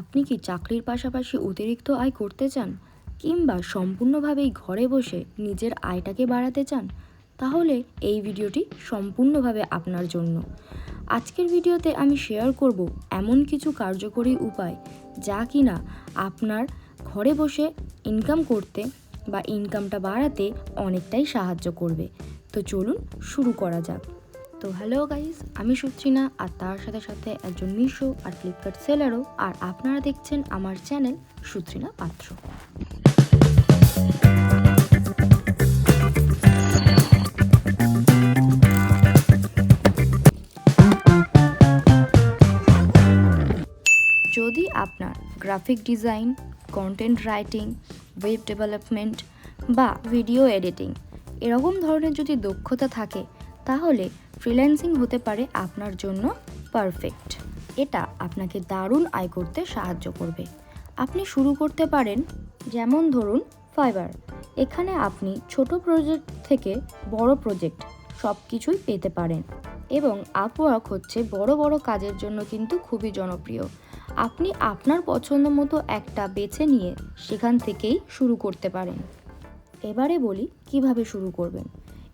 আপনি কি চাকরির পাশাপাশি অতিরিক্ত আয় করতে চান? কিংবা সম্পূর্ণভাবেই ঘরে বসে নিজের আয়টাকে বাড়াতে চান? তাহলে এই ভিডিওটি সম্পূর্ণভাবে আপনার জন্য। আজকের ভিডিওতে আমি শেয়ার করব এমন কিছু কার্যকরী উপায় যা কিনা আপনার ঘরে বসে ইনকাম করতে বা ইনকামটা বাড়াতে অনেকটাই সাহায্য করবে। তো চলুন শুরু করা যাক। তো হ্যালো গাইস আমি সুচিনা আর তার সাথে সাথে একজন মিশো আর ফ্লিপকার্ট সেলারও আর আপনারা দেখছেন আমার চ্যানেল সুত্রিনা পাত্র। যদি আপনার graphic design content writing web development বা ভিডিও এডিটিং এরকম ধরনের যদি দক্ষতা থাকে, তাহলে ফ্রিল্যান্সিং হতে পারে আপনার জন্য পারফেক্ট। এটা আপনাকে দারুণ আয় করতে সাহায্য করবে। আপনি শুরু করতে পারেন যেমন ধরুন ফাইবার। এখানে আপনি ছোট প্রজেক্ট থেকে বড় প্রজেক্ট সব কিছুই পেতে পারেন এবং আপওয়ার্ক হচ্ছে বড় বড় কাজের জন্য কিন্তু খুবই জনপ্রিয়। আপনি আপনার পছন্দ মতো একটা বেছে নিয়ে সেখান থেকেই শুরু করতে পারেন। এবারে বলি কীভাবে শুরু করবেন।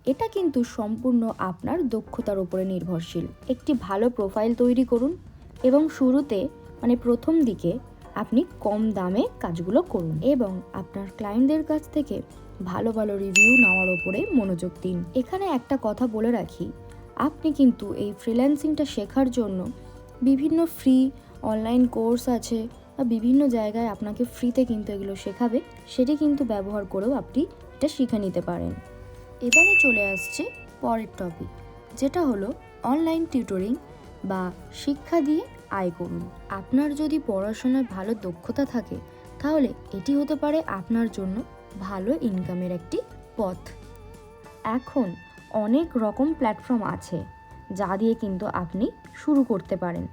এটা কিন্তু সম্পূর্ণ আপনার দক্ষতার উপরে নির্ভরশীল। একটি ভালো প্রোফাইল তৈরি করুন এবং শুরুতে মানে প্রথম দিকে, আপনি কম দামে কাজগুলো করুন এবং আপনার ক্লায়েন্টদের কাছ থেকে ভালো ভালো রিভিউ নেওয়ার ওপরে মনোযোগ দিন। এখানে একটা কথা বলে রাখি, আপনি কিন্তু এই ফ্রিল্যান্সিংটা শেখার জন্য বিভিন্ন ফ্রি অনলাইন কোর্স আছে বা বিভিন্ন জায়গায় আপনাকে ফ্রিতে কিন্তু এগুলো শেখাবে, সেটি কিন্তু ব্যবহার করেও আপনি এটা শিখে নিতে পারেন। এবারে চলে আসছে পরের টপিক যেটা হলো অনলাইন টিউটরিং বা শিক্ষা দিয়ে আয় করুন। আপনার যদি পড়াশোনায় ভালো দক্ষতা থাকে, তাহলে এটি হতে পারে আপনার জন্য ভালো ইনকামের একটি পথ। এখন অনেক রকম প্ল্যাটফর্ম আছে, যা দিয়ে কিন্তু আপনি শুরু করতে পারেন।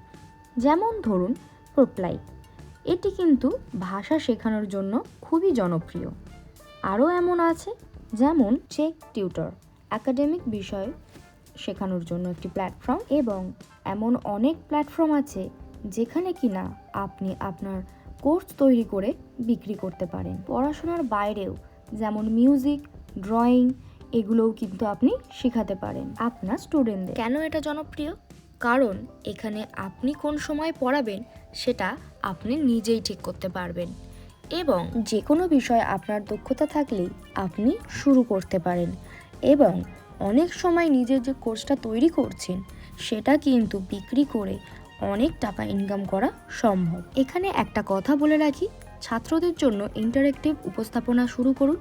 যেমন ধরুন প্রোপ্লাই এটি কিন্তু ভাষা শেখানোর জন্য খুবই জনপ্রিয়। আরও এমন আছে যেমন চেক টিউটর, একাডেমিক বিষয় শেখানোর জন্য একটি প্ল্যাটফর্ম এবং এমন অনেক প্ল্যাটফর্ম আছে যেখানে কিনা আপনি আপনার কোর্স তৈরি করে বিক্রি করতে পারেন। পড়াশোনার বাইরেও যেমন মিউজিক, ড্রয়িং এগুলোও কিন্তু আপনি শেখাতে পারেন আপনার স্টুডেন্টদের। কেন এটা জনপ্রিয়? কারণ এখানে আপনি কোন সময় পড়াবেন সেটা আপনি নিজেই ঠিক করতে পারবেন। এবং যে কোনো বিষয়ে আপনার দক্ষতা থাকলেই আপনি শুরু করতে পারেন এবং অনেক সময় নিজের যে কোর্সটা তৈরি করছেন, সেটা কিন্তু বিক্রি করে অনেক টাকা ইনকাম করা সম্ভব। এখানে একটা কথা বলে রাখি, ছাত্রদের জন্য ইন্টারেক্টিভ উপস্থাপনা শুরু করুন,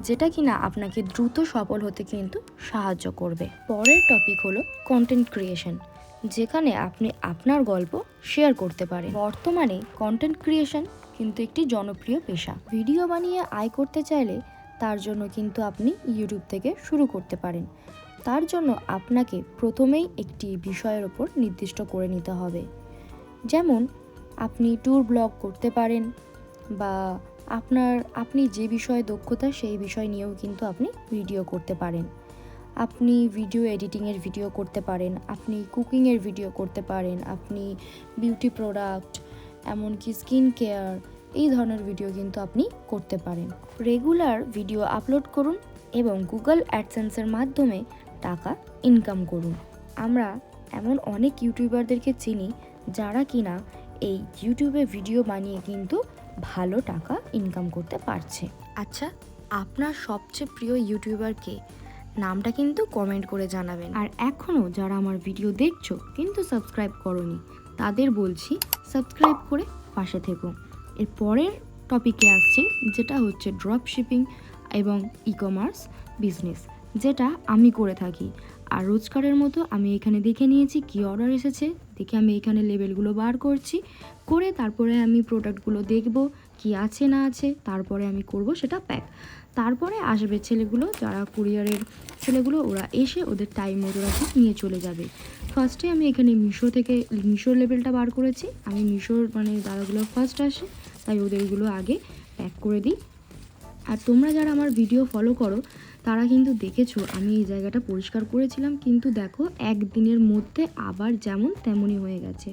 যেটা কিনা আপনাকে দ্রুত সফল হতে কিন্তু সাহায্য করবে। পরের টপিক হলো কন্টেন্ট ক্রিয়েশন যেখানে আপনি আপনার গল্প শেয়ার করতে পারেন। বর্তমানে কন্টেন্ট ক্রিয়েশন কিন্তু একটি জনপ্রিয় পেশা। ভিডিও বানিয়ে আয় করতে চাইলে তার জন্য কিন্তু আপনি ইউটিউব থেকে শুরু করতে পারেন। তার জন্য আপনাকে প্রথমেই একটি বিষয়ের ওপর নির্দিষ্ট করে নিতে হবে। যেমন, আপনি ট্যুর ব্লগ করতে পারেন বা আপনার, আপনি যে বিষয়ে দক্ষতা সেই বিষয় নিয়েও কিন্তু আপনি ভিডিও করতে পারেন। আপনি ভিডিও এডিটিংয়ের ভিডিও করতে পারেন, আপনি কুকিংয়ের ভিডিও করতে পারেন, আপনি বিউটি প্রোডাক্ট এমনকি স্কিন কেয়ার এই ধরনের ভিডিও কিন্তু আপনি করতে পারেন। রেগুলার ভিডিও আপলোড করুন এবং গুগল অ্যাডসেন্সের মাধ্যমে টাকা ইনকাম করুন। আমরা এমন অনেক ইউটিউবারদেরকে চিনি যারা কিনা এই ইউটিউবে ভিডিও বানিয়ে কিন্তু ভালো টাকা ইনকাম করতে পারছে। আচ্ছা আপনার সবচেয়ে প্রিয় ইউটিউবারকে নামটা কিন্তু কমেন্ট করে জানাবেন। আর এখনও যারা আমার ভিডিও দেখছ কিন্তু সাবস্ক্রাইব করনি তাদের বলছি সাবস্ক্রাইব করে পাশে থেকো। এর পরের টপিকে আসছি, যেটা হচ্ছে ড্রপ শিপিং এবং ই কমার্স বিজনেস যেটা আমি করে থাকি। আর রোজকারের মতো আমি এখানে দেখে নিয়েছি কি অর্ডার এসেছে, দেখে আমি এখানে লেবেলগুলো বার করছি। করে তারপরে আমি প্রোডাক্টগুলো দেখব, কি আছে না আছে, তারপরে আমি করব সেটা প্যাক তারপরে আসবে ছেলেগুলো, যারা কুরিয়ারের ছেলেগুলো, ওরা এসে ওদের টাইম মতো নিয়ে চলে যাবে। ফার্স্টে আমি এখানে মিশো থেকে, মিশোর লেভেলটা বার করেছি। আমি মিশোর মানে দাদাগুলো ফার্স্ট আসে, তাই ওদেরগুলো আগে প্যাক করে দিই। আর তোমরা যারা আমার ভিডিও ফলো করো, তারা কিন্তু দেখেছ আমি এই জায়গাটা পরিষ্কার করেছিলাম, কিন্তু দেখো একদিনের মধ্যে আবার যেমন তেমনই হয়ে গেছে।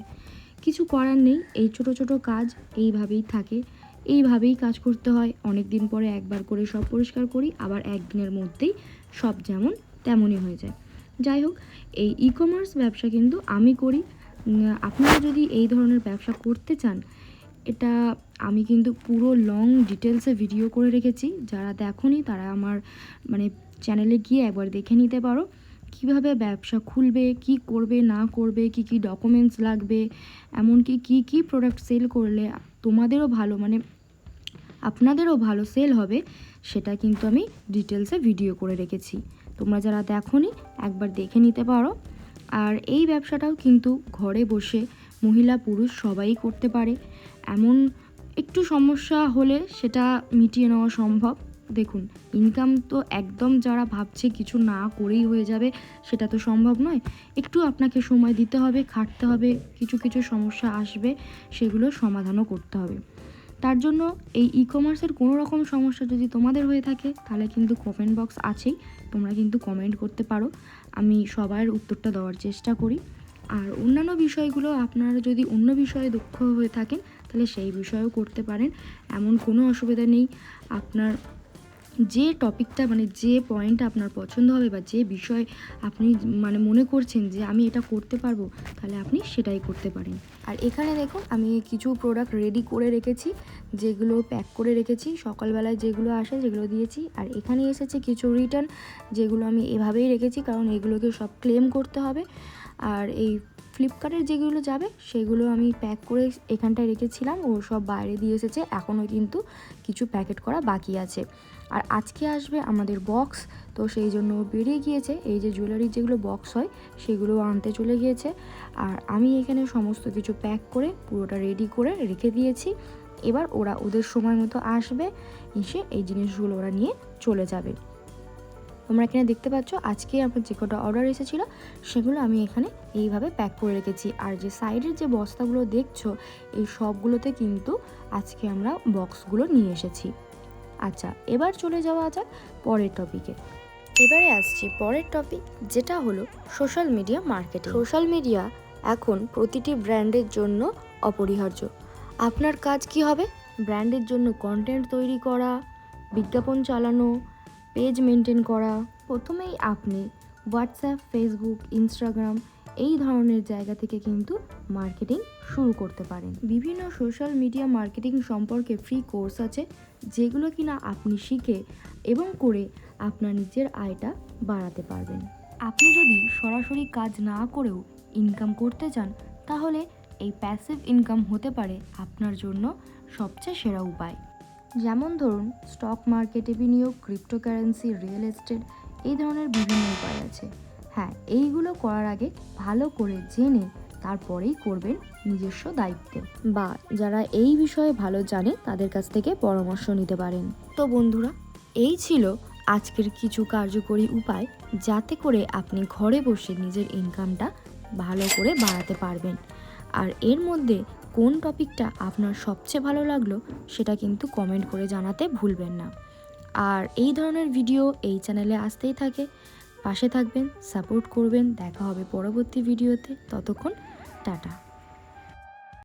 কিছু করার নেই, এই ছোট ছোট কাজ এইভাবেই থাকে, এইভাবেই কাজ করতে হয়। অনেক দিন পরে একবার করে সব পরিষ্কার করি, আবার একদিনের মধ্যেই সব যেমন তেমনই হয়ে যায়। যাই হোক, এই ই কমার্স ব্যবসা কিন্তু আমি করি। আপনারা যদি এই ধরনের ব্যবসা করতে চান, এটা আমি কিন্তু পুরো লং ডিটেলসে ভিডিও করে রেখেছি। যারা দেখোনি, তারা আমার মানে চ্যানেলে গিয়ে একবার দেখে নিতে পারো। কীভাবে ব্যবসা খুলবে, কি করবে, না করবে, কি কি ডকুমেন্টস লাগবে, এমনকি কি কি প্রোডাক্ট সেল করলে তোমাদেরও ভালো মানে আপনাদেরও ভালো সেল হবে, সেটা কিন্তু আমি ডিটেলসে ভিডিও করে রেখেছি। তোমরা যারা দেখোনি, একবার দেখে নিতে পারো। আর এই ব্যবসাটাও কিন্তু ঘরে বসে মহিলা পুরুষ সবাই করতে পারে। এমন একটু সমস্যা হলে সেটা মিটিয়ে নেওয়া সম্ভব। দেখুন ইনকাম তো একদম যারা ভাবছে কিছু না করেই হয়ে যাবে, সেটা তো সম্ভব নয়। একটু আপনাকে সময় দিতে হবে, খাটতে হবে, কিছু কিছু সমস্যা আসবে, সেগুলো সমাধানও করতে হবে। তার জন্য এই ই কমার্সের কোনো রকম সমস্যা যদি তোমাদের হয়ে থাকে, তাহলে কিন্তু কমেন্ট বক্স আছেই। তোমরা কিন্তু কমেন্ট করতে পারো। আমি সবার উত্তরটা দেওয়ার চেষ্টা করি। আর অন্যান্য বিষয়গুলো আপনারা যদি অন্য বিষয়ে দক্ষ হয়ে থাকেন, তাহলে সেই বিষয়েও করতে পারেন। এমন কোনো অসুবিধা নেই। আপনার যে টপিকটা মানে যে পয়েন্টটা আপনার পছন্দ হবে বা যে বিষয় আপনি মানে মনে করছেন যে আমি এটা করতে পারব, তাহলে আপনি সেটাই করতে পারেন। আর এখানে দেখুন, আমি কিছু প্রোডাক্ট রেডি করে রেখেছি, যেগুলো প্যাক করে রেখেছি, সকালবেলায় যেগুলো আসে যেগুলো দিয়েছি। আর এখানে এসেছে কিছু রিটার্ন যেগুলো আমি এভাবেই রেখেছি, কারণ এগুলোকে সব ক্লেম করতে হবে। আর এই ফ্লিপকার্টের যেগুলো যাবে, সেগুলো আমি প্যাক করে এখানটায় রেখেছিলাম। ও সব বাইরে দিয়ে এসেছে। এখনও কিন্তু কিছু প্যাকেট করা বাকি আছে। আর আজকে আসবে আমাদের বক্স তো সেই জন্য বেরিয়ে গিয়েছে। এই যে জুয়েলারির যেগুলো বক্স হয়, সেগুলো আনতে চলে গিয়েছে। আর আমি এখানে সমস্ত কিছু প্যাক করে, পুরোটা রেডি করে রেখে দিয়েছি। এবার ওরা ওদের সময় মতো আসবে। এসে এই জিনিসগুলো ওরা নিয়ে চলে যাবে। তোমরা এখানে দেখতে পাচ্ছ, আজকে আমার যে কটা অর্ডার এসেছিল, সেগুলো আমি এখানে এইভাবে প্যাক করে রেখেছি। আর যে সাইডের যে বস্তাগুলো দেখছ, এই সবগুলোতে কিন্তু আজকে আমরা বক্সগুলো নিয়ে এসেছি। আচ্ছা এবার চলে যাওয়া যাক পরের টপিকে এবারে আসছি পরের টপিক যেটা হলো social media marketing social media এখন প্রতিটি ব্র্যান্ডের জন্য অপরিহার্য। আপনার কাজ কি হবে? ব্র্যান্ডের জন্য কন্টেন্ট তৈরি করা, বিজ্ঞাপন চালানো পেজ মেনটেন করা। প্রথমেই আপনি হোয়াটসঅ্যাপ, ফেসবুক, ইনস্টাগ্রাম এই ধরনের জায়গা থেকে কিন্তু মার্কেটিং শুরু করতে পারেন। বিভিন্ন সোশ্যাল মিডিয়া মার্কেটিং সম্পর্কে ফ্রি কোর্স আছে, যেগুলো কিনা আপনি শিখে এবং করে আপনার নিজের আয়টা বাড়াতে পারবেন। আপনি যদি সরাসরি কাজ না করেও ইনকাম করতে চান, তাহলে এই প্যাসিভ ইনকাম হতে পারে আপনার জন্য সবচেয়ে সেরা উপায়। যেমন ধরুন স্টক মার্কেটে বিনিয়োগ ক্রিপ্টোকারেন্সি রিয়েল এস্টেট এই ধরনের বিভিন্ন উপায় আছে। হ্যাঁ এইগুলো করার আগে ভালো করে জেনে তারপরেই করবেন নিজস্ব দায়িত্বে। বা যারা এই বিষয়ে ভালো জানে, তাদের কাছ থেকে পরামর্শ নিতে পারেন। তো বন্ধুরা, এই ছিল আজকের কিছু কার্যকরী উপায়, যাতে করে আপনি ঘরে বসে নিজের ইনকামটা ভালো করে বাড়াতে পারবেন। আর এর মধ্যে কোন টপিকটা আপনার সবচেয়ে ভালো লাগল সেটা কিন্তু কমেন্ট করে জানাতে ভুলবেন না। আর এই ধরনের ভিডিও এই চ্যানেলে আসতেই থাকে। পাশে থাকবেন, সাপোর্ট করবেন। দেখা হবে পরবর্তী ভিডিওতে। ততক্ষণ টাটা।